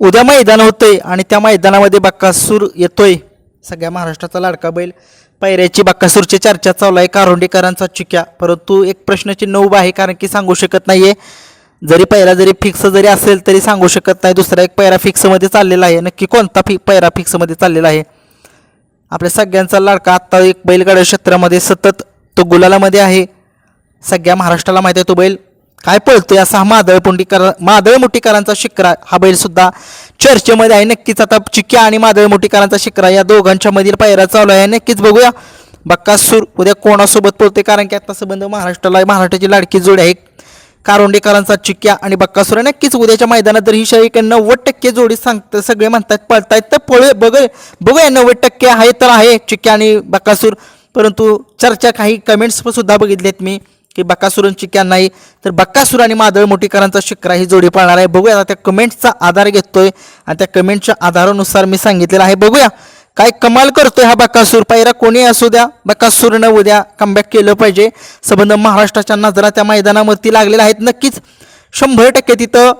उद्या मैदान होतंय आणि त्या मैदानामध्ये बक्कासूर येतोय. सगळ्या महाराष्ट्राचा लाडका बैल. पैऱ्याची बक्कासूरची चर्चा चालू आहे. कारोंडेकरांचा चुक्या. परंतु एक प्रश्नचिन्ह उभा आहे कारण की सांगू शकत नाहीये. जरी पैरा जरी फिक्स जरी असेल तरी सांगू शकत नाही. दुसरा एक पैरा फिक्समध्ये चाललेला आहे. नक्की कोणता फि पैरा फिक्समध्ये चाललेला आहे? आपल्या सगळ्यांचा लाडका आत्ता एक बैलगाड्या क्षेत्रामध्ये सतत तो गुलालामध्ये आहे. सगळ्या महाराष्ट्राला माहिती आहे तो बैल. काय पळतोय? असा हा मादळ पुंडीकर मादळ मुठीकरांचा शिकरा. हा बैल सुद्धा चर्चेमध्ये आहे. नक्कीच आता चिक्या आणि मादळ मुठीकरांचा शिकरा या दोघांच्या मधील पायरा चालू आहे. नक्कीच बघूया. बक्कासूर उद्या कोणासोबत पळतोय? कारण की आता संबंध महाराष्ट्राला महाराष्ट्राची लाडकी जोडी आहे. कारोंडेकरांचा चिक्या आणि बक्कासूर आहे. नक्कीच उद्याच्या मैदानात तर ही शाही नव्वद टक्के जोडी सांगतात सगळे म्हणतात पळतायत तर पळू बघ बघूया नव्वद टक्के आहे तर आहे. चिक्या आणि बक्कासूर परंतु चर्चा काही कमेंट्स सुद्धा बघितलेत मी. की बक्कासूर क्या नाही तर बक्कासूर आणि मादळ मोठीकरांचा शिक्रा ही जोडी पाळणार आहे. बघूया आता त्या कमेंट्सचा आधार घेतोय आणि त्या कमेंटच्या आधारानुसार मी सांगितलेलं आहे. बघूया काय कमाल करतोय हा बक्कासूर. पायरा कोणी असू द्या बकासूरनं उद्या कमबॅक केलं पाहिजे. संबंध महाराष्ट्राच्या नजरा त्या मैदानावरती लागलेल्या आहेत. नक्कीच शंभर टक्के तिथं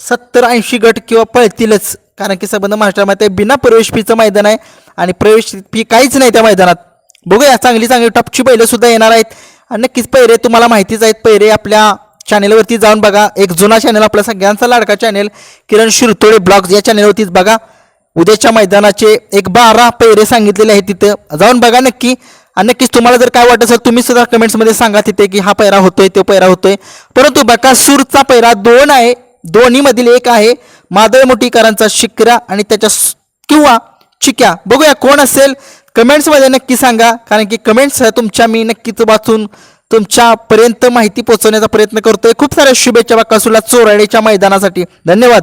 सत्तर ऐंशी गट किंवा पळतीलच. कारण की संबंध महाराष्ट्रामध्ये बिना प्रवेश फीचं मैदान आहे आणि प्रवेश फी काहीच नाही त्या मैदानात. बघूया चांगली चांगली टॉपची बैलं सुद्धा येणार आहेत. नक्कीच पहिरे तुम्हाला माहितीच आहेत पहिरे आपल्या चॅनेलवरती जाऊन बघा. एक जुना चॅनल आपला सगळ्यांचा लाडका चॅनल किरण शिरतोडे ब्लॉग्स या चॅनेलवरतीच बघा. उद्याच्या मैदानाचे एक बारा पैरे सांगितलेले आहेत तिथं. जाऊन बघा नक्की. आणि नक्कीच तुम्हाला जर काय वाटत असेल तुम्ही सुद्धा कमेंट्समध्ये सांगा तिथे की हा पैरा होतोय तो पैरा होतोय. परंतु बकासूरचा पैरा दोन आहे. दोन्हीमधील एक आहे. मादळ मोठीकरांचा शिकरा आणि त्याच्या किंवा चिक्या. बघूया कोण असेल. कमेंट्समध्ये नक्की सांगा कारण की कमेंट्स तुमच्या मी नक्कीच वाचून तुमच्यापर्यंत माहिती पोहोचवण्याचा प्रयत्न करतोय. खूप साऱ्या शुभेच्छा बकासूरला चोराडीच्या मैदानासाठी. धन्यवाद.